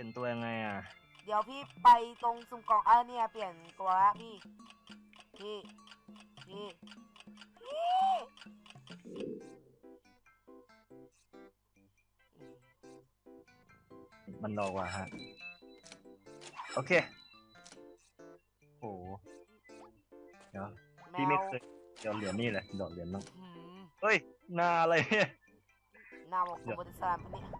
ลี่ยนตัวยังไงอะ เดี๋ยวพี่ไปตรงสุ่มกล่องอะเนี่ยเปลี่ยนตัวแล้วพี่ พี่ พี่ พี่ มันรอกว่าฮะ โอเคโอ้โหเดี๋ยว แมพี่ไม่วเคย เดี๋ยวเหรียญนี่เลยโดดเหรียญบ้างหืมเฮ้ยหนาอะไรเนี่ย หน้าบอกผมบริสลามปะเนี่ยถุยห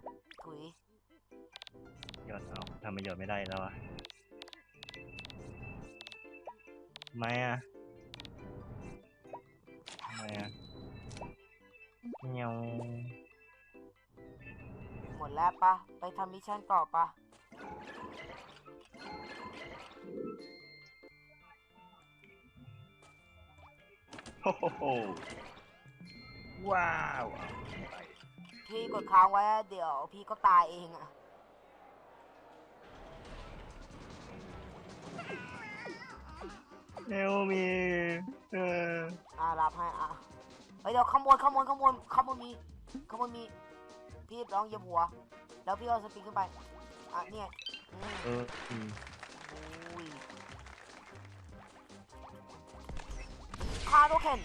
ยอดเอาทำไมหยอดไม่ได้แล้วอะทำไมอะทำไมอะเงียวหมดแล้วปะไปทำมิชชั่นต่อปะโอ้โหว้าวเอาไปพี่กดค้างไว้อะเดี๋ยวพี่ก็ตายเองอะ เอลมีเอออ่ารับให้อะเฮ้ยเดี๋ยวข้างบนข้างบนข้างบนข้างบนมีข้างบนมี พี่ร้องเหยียบหัว แล้วพี่เอาสปริงขึ้นไปอะเนี่ยอืมเอออืมอุ้ยคาโดเคน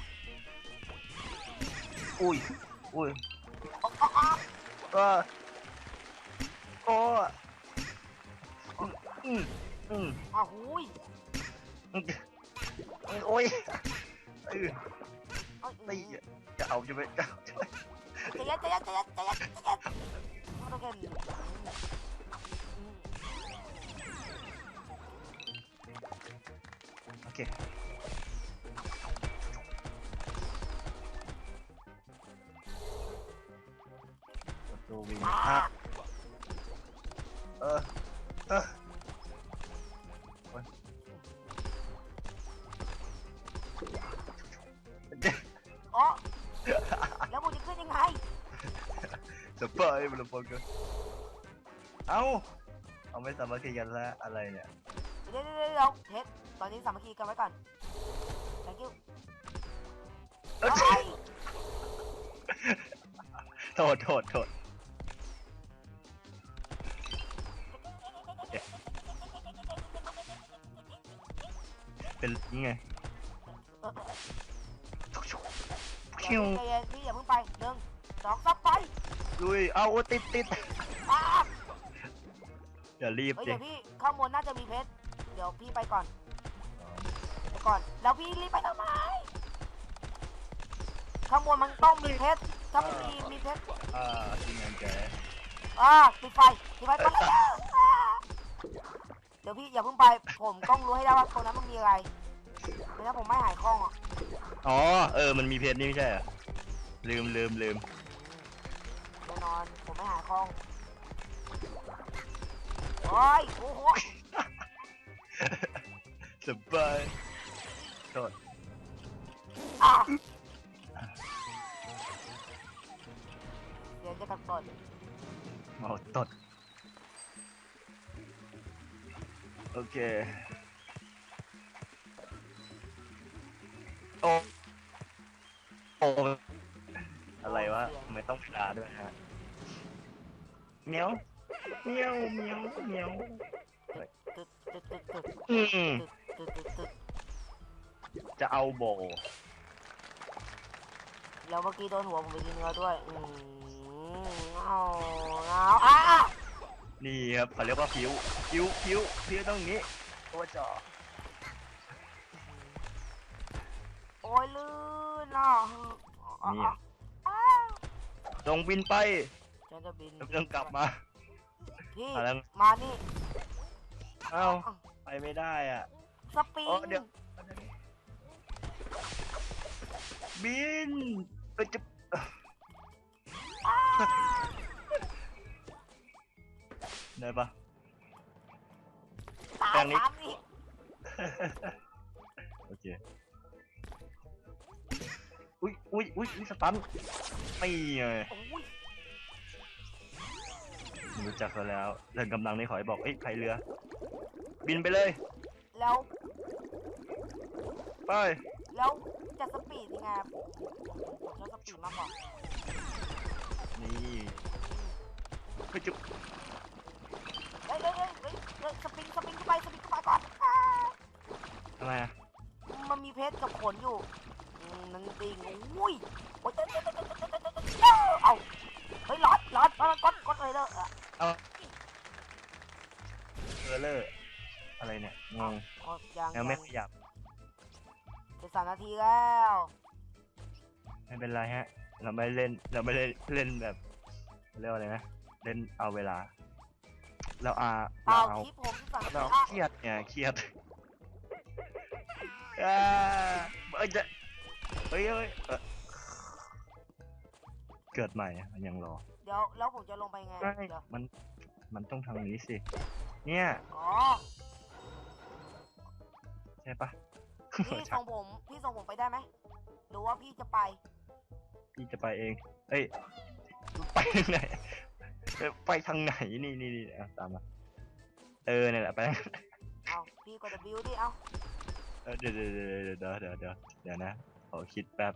อุ้ยอุ้ยอ๊อกอ๊อกอ๊อกก็โอ้อืมอืมอ้าวหุยอืม โอ้ยเออตีจะเอาจะไปจะเอาจะไปจะยัดจะยัดจะยัดจเย็นใจเย็นคาโดโอเค สปายมันละพอกันเอ้า เอาไม่สามัคคีกันแล้วอะไรเนี่ย เดี๋ยวเดี๋ยวเดี๋ยวเดี๋ยวเทสตอนนี้สามัคคีกันไว้ก่อน thank you เอ้ยเฮ้ยโทษโทษโทษเอ๊ะเป็นยังไงคิวใจเย็นพี่อย่าเพิ่งไปหนึ่งสองสามไป ลุยเอาติดติดอ่าอย่ารีบเฮ้ยดิเดี๋ยวพี่ข้างบนน่าจะมีเพชร เดี๋ยวพี่ไปก่อนไปก่อน แล้วพี่รีบไปทำไมข้างบนมันต้องมีเพชร ถ้าไม่มีมีเพชรอ่าทีมงานแกอ่าปิดไฟปิดไฟไปแล้วอ่าเดี๋ยวพี่อย่าเพิ่งไป ผมต้องรู้ให้ได้ว่าตรงนั้นมันมีอะไรไม่งั้นผมไม่หายคล่องอะ อ๋อเออมันมีเพจนี่ไม่ใช่เหรอลืมลืมลืมแน่นอน ผมไม่หายคล่องโอ้ยโอ้โหสบายโทษอะเดี๋ยวจะกัดตดเมาตด โอเค โอ้ โอ้ อะไรวะทำไมต้องพลาด้วยฮะ เมียวเมียวเมียวเมียวตึ๊ดตึ๊ดตึ๊ดตึ๊ดอืมตึ๊ดตึ๊ดตึ๊ดจะเอาโบ แล้วเมื่อกี้โดนหัวผมไปกินเนื้อด้วย อืมเอาเอาอะนี่ครับเขาเรียกว่าผิวผิวผิวผิวตรงนี้ ตัวจอโอ้ยลื่นอะอะนี่อะอะลงบินไปฉัน จะบินแล้วต้องกลับมา พี่มาแล้วมานี่เอ้าไปไม่ได้อะ สปริงอ๋อเดี๋ยว บินเออจะอะได้ปะ ตาแปลยงนี้สามนี่โอเค อุ้ยอุ้ยอุ้ยอุ๊ยสตันไม่ไงโอ้ย รู้จักเขาแล้วเรื่องกำลังในหอยบอก เอ้ยใครเรือ บินไปเลย แล้วไปแล้วจะสปีดยังไงอะผมจะสปีดมาบอกนี่กรจุเฮ้ยเฮ้เฮ้ยเฮ้ยเฮ้ยสปริงสปริงเข้ไปสปริงเข้ไปก่อนทำไมอะมันมีเพชรกับขนอยู่นั่นดิงอุ้ยโอ้ยเอ้าเฮ้ยรอนร้อนร้อนกดกดเลยเด้อ ยังยังไม่ขยับจะสามนาทีแล้ว ไม่เป็นไรฮะ เราไม่เล่น เราไม่ได้เล่นแบบเรียกว่าอะไรนะ เล่นเอาเวลา เราอาเอาเราเอาคลิปผมที่สามนาทีเราอะเครียดเนี่ยเครียดอ่าเอ้ยจะเฮ้ยเฮ้ยเอ่อเกิดใหม่อะมันยังรอ เดี๋ยวแล้วผมจะลงไปไง ไม่เดี๋ยวมัน มันต้องทางนี้สิ เนี่ย อ๋อ ใช่ปะพี่ส่งผม พี่ส่งผมไปได้ไหมหรือว่าพี่จะไป พี่จะไปเอง เอ้ย ไปทางไหนเอ้ยไปทางไหน นี่นี่นี่อะตามมา เออเนี่ยแหละไป เอาพี่ก็จะบิวดิ เอาเออเดี๋ยวเดี๋ยวเดี๋ยวเดี๋ยวเดี๋ยวเดี๋ยวเดี๋ยวนะขอคิดแป๊บ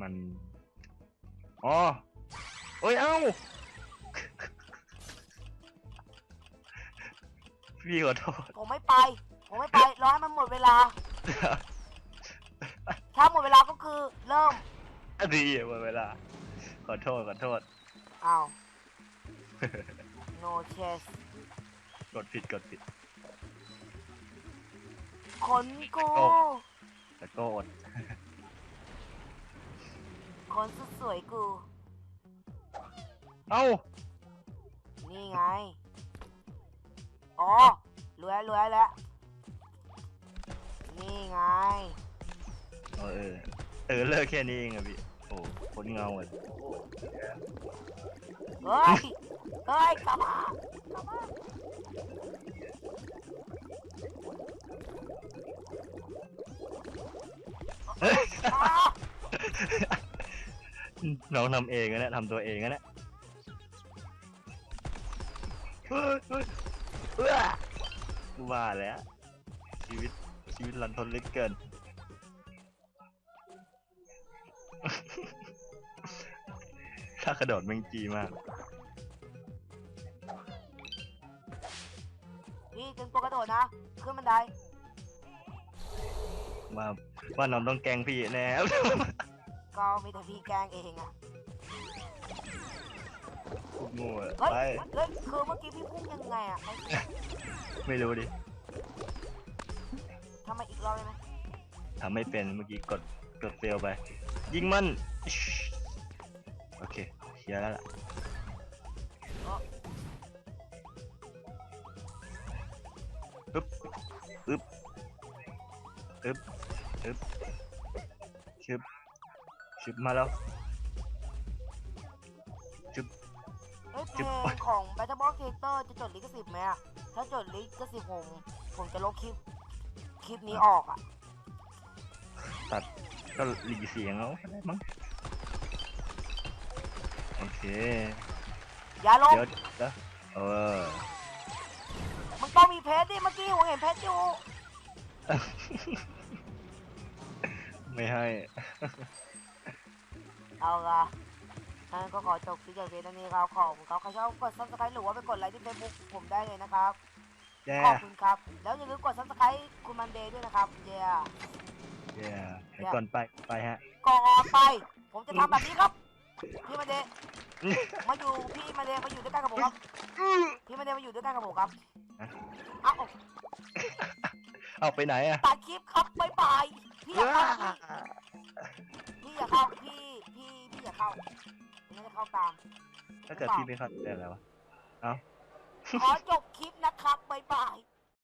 มัน อ๋อโอ้ย เอ้า พี่ขอโทษ ผมไม่ไป ผมไม่ไปรอให้มันหมดเวลา ถ้าหมดเวลาก็คือเริ่มดีหมดเวลา ขอโทษขอโทษ อ้าว no chess กดผิดกดผิดคนกูโอ้ แต่ก็อดคนสวยๆกู เอ้านี่ไง อ๋อรวยรวยแล้ว นี่ไงเออเออ เออเลิกแค่นี้เองอะพี่ โอ้คนเงาอะเฮ้ย เฮ้ยกลับมากลับมาอ่าน้องทำเองนะเนี่ยทำตัวเองนะเนี่ยเฮ้ยเฮ้ยเอ้อกูว่าแล้วชีวิต ชีวิตรันทนเหลือเกิน ถ้ากระโดดแม่งจีมากพี่ถึงตัวกระโดดนะ ขึ้นบันได ว่าว่าน้องต้องแกล้งพี่แน่ ก็มีแต่พี่แกล้งเองอะพูดโง่อะเฮ้ย ไป เฮ้ย คือเมื่อกี้พี่พุ่งยังไงอะไอ้ไม่รู้ดิ ทำไมอีกรอบได้ไหมทำไม่เป็นเมื่อกี้กดกดเฟลไป ยิงมัน โอเคเคลียร์แล้วล่ะอึ๊บอึ๊บอึ๊บอึ๊บชึบชึบมาแล้วชึบ เฮ้ยเพจิ๊ลบงของ Battle Ball Creator จะจดลิขสิทธิ์ไหมอะถ้าจดลิขสิทธิ์ผมผมจะลบคลิป คลิปนี้ออกอะตัดก็หลีเสียงเอาก็ได้มั้งโอเค อย่าลบเดี๋ยวเดี๋ยวเออ มันต้องมีเพชรดิเมื่อกี้ผมเห็นเพชรอยู่ไม่ให้ เอาละงั้นก็ขอจบคลิปอย่างเพียงเท่านี้ครับขอบคุณครับใครชอบกด subscribe หรือว่าไปกดไลค์ที่ Facebook ผมได้เลยนะครับ แย่ขอบคุณครับ แล้วอย่าลืมกด subscribe คุณมันเดย์ด้วยนะครับเย้แย่ไปก่อนไปไปฮะ ก่อนไป ผมจะทำแบบนี้ครับ พี่มันเดย์มาอยู่พี่มันเดย์มาอยู่ด้วยกันกับผมครับ พี่มันเดย์มาอยู่ด้วยกันกับผมครับฮะเอ้าเอาไปไหนอะตัดคลิปครับบ๊ายบายพี่อย่าเข้าพี่อย่าเข้าพี่พี่พี่อย่าเข้าพี่ไม่ได้เข้าตามถ้าเกิดพี่ไม่เข้าใจอะไรวะ ขอจบคลิปนะครับ บ๊ายบาย